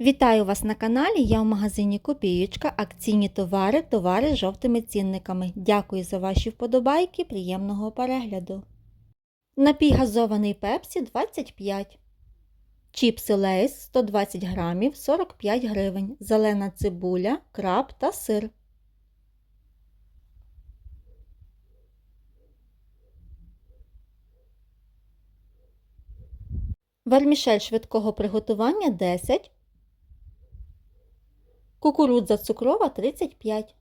Вітаю вас на каналі. Я в магазині Копіючка. Акційні товари, товари з жовтими цінниками. Дякую за ваші вподобайки. Приємного перегляду. Напій газований пепсі 25. Чіпси Лейс 120 грамів 45 гривень. Зелена цибуля, краб та сир. Вермішель швидкого приготування 10. Кукурудза цукрова 35.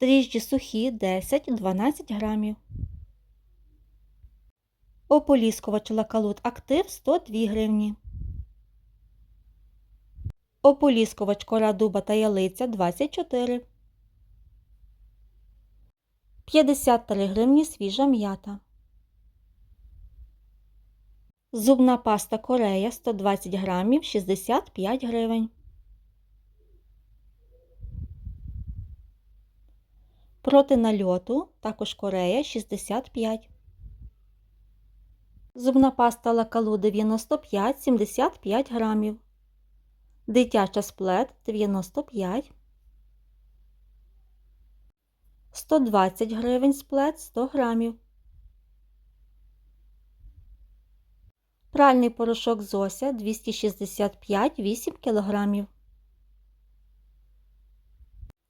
Дріжджі сухі 10-12 грамів. Ополіскувач лакалут актив 102 гривні. Ополіскувач кора дуба та ялиця 24. 53 гривні свіжа м'ята. Зубна паста Корея 120 грамів 65 гривень. Проти нальоту також Корея 65. Зубна паста Лакалу 95 75 грамів. Дитяча сплет 95. 120 гривень сплет 100 грамів. Пральний порошок Зося 265 8 кг.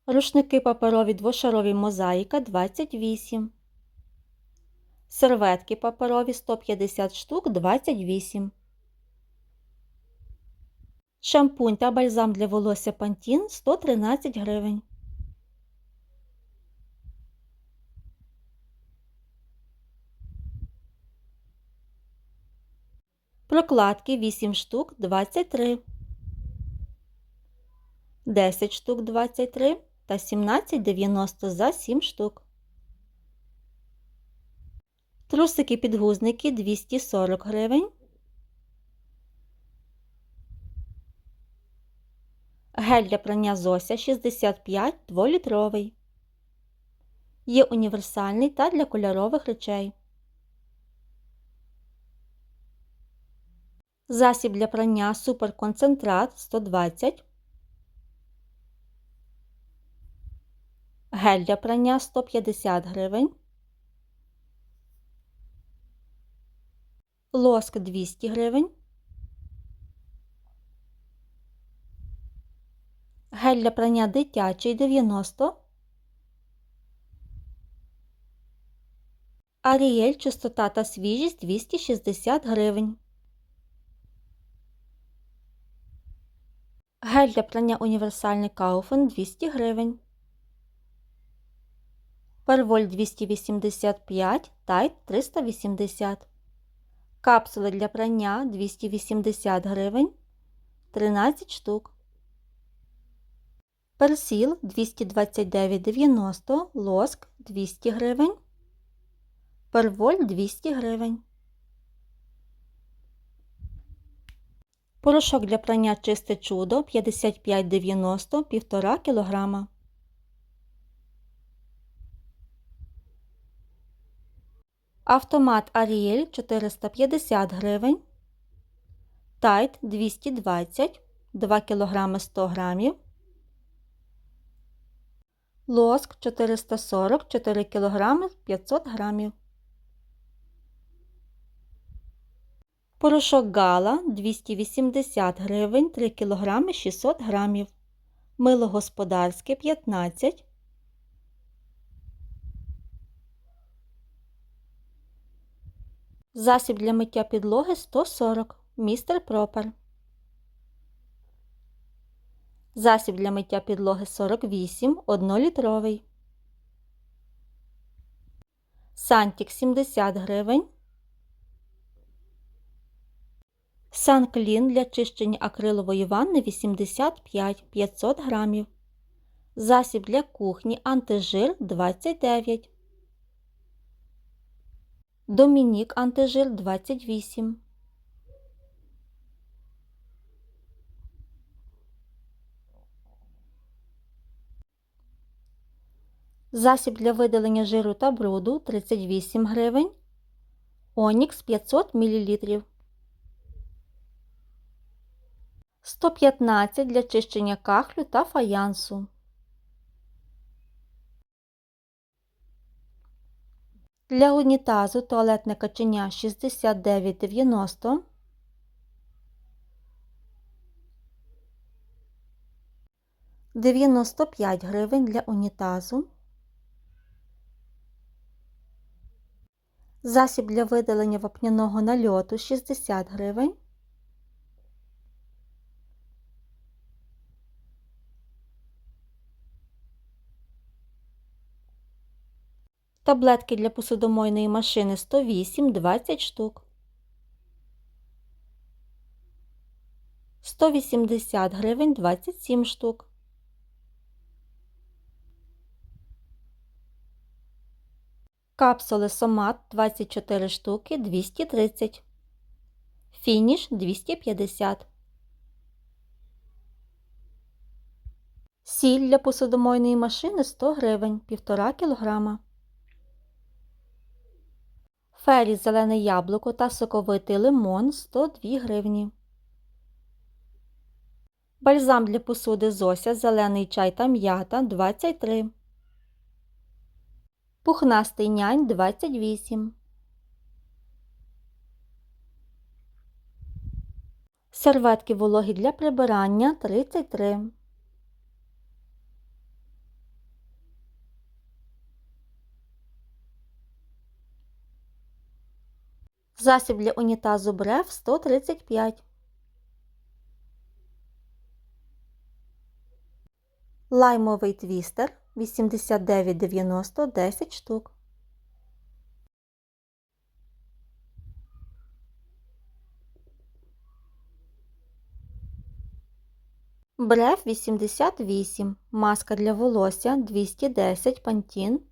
Рушники паперові двошарові мозаїка 28. Серветки паперові 150 штук 28. Шампунь та бальзам для волосся Пантін 113 гривень. Прокладки 8 штук 23, 10 штук 23 та 17,90 за 7 штук. Трусики підгузники 240 гривень. Гель для прання Зося 65 2-літровий. Є універсальний та для кольорових речей. Засіб для прання суперконцентрат 120. Гель для прання 150 гривень. Лоск 200 гривень. Гель для прання дитячий 90. Аріель чистота та свіжість 260 гривень. Гель для прання універсальний Кауфен 200 гривень. Перволь 285, тайт 380. Капсули для прання 280 гривень 13 штук. Персіл 229,90, лоск 200 гривень. Перволь 200 гривень. Порошок для прання чисте чудо 55,90 1,5 кг. Автомат Аріель 450 гривень. Тайт 220 2 кг 100 г. Лоск 440 4 кг 500 г. Порошок Гала 280 гривень 3 кг 600 грамів. Мило господарське 15. Засіб для миття підлоги 140. Містер Пропер. Засіб для миття підлоги 48 1-літровий. Сантік 70 гривень. Санклін для чищення акрилової ванни 85 500 грамів. Засіб для кухні антижир 29. Домінік антижир 28. Засіб для видалення жиру та бруду 38 гривень. Онікс 500 мл. 115 для чищення кахлю та фаянсу. Для унітазу туалетне каченя 69,90 95 гривень для унітазу. Засіб для видалення вапняного нальоту 60 гривень. Таблетки для посудомойної машини 108 20 штук. 180 гривень 27 штук. Капсули Сомат 24 штуки 230. Фініш 250. Сіль для посудомойної машини 100 гривень 1,5 кг. Фері зелене яблуко та соковитий лимон 102 гривні. Бальзам для посуди Зося, зелений чай та м'ята 23. Пухнастий нянь 28. Серветки вологі для прибирання 33. Засіб для унітазу брев 135. Лаймовий твістер 89,90 10 штук. Брев 88. Маска для волосся 210 пантін.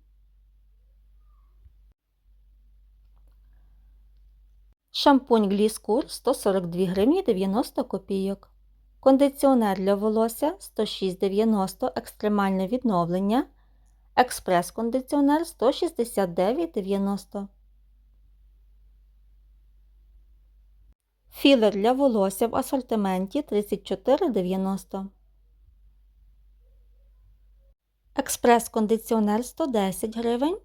Шампунь Гліскур 142 гривні 90 копійок. Кондиціонер для волосся 106,90 екстремальне відновлення. Експрес-кондиціонер 169,90. Філер для волосся в асортименті 34,90. Експрес-кондиціонер 110 гривень.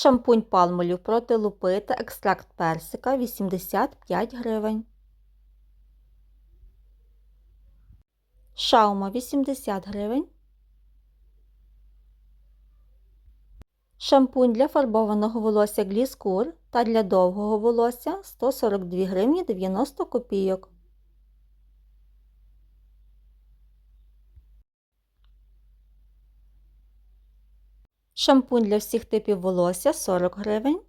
Шампунь палмолів проти лупи та екстракт персика 85 гривень. Шаума 80 гривень. Шампунь для фарбованого волосся Гліскур та для довгого волосся 142 гривні 90 копійок. Шампунь для всіх типів волосся 40 гривень.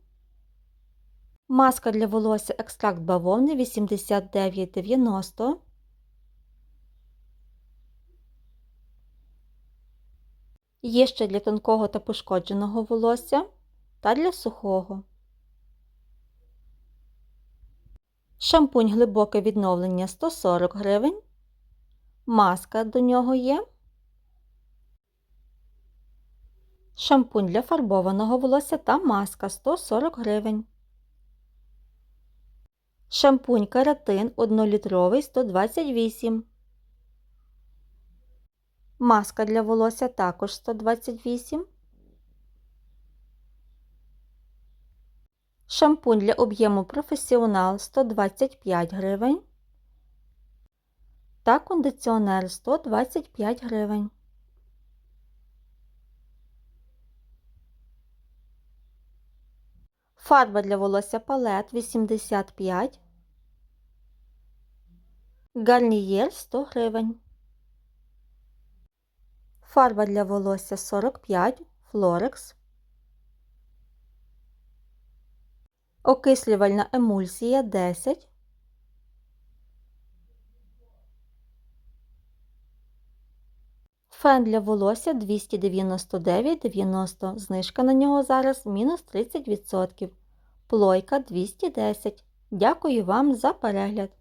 Маска для волосся екстракт бавовни 89,90. Є ще для тонкого та пошкодженого волосся та для сухого. Шампунь глибоке відновлення 140 гривень. Маска до нього є. Шампунь для фарбованого волосся та маска 140 гривень. Шампунь каратин 1-літровий 128. Маска для волосся також 128. Шампунь для об'єму професіонал 125 гривень. Та кондиціонер 125 гривень. Фарба для волосся палет 85. Гарнієр 100 гривень. Фарба для волосся 45 Флорекс. Окислювальна емульсія 10. Фен для волосся 299,90. Знижка на нього зараз мінус 30%. Плойка 210. Дякую вам за перегляд!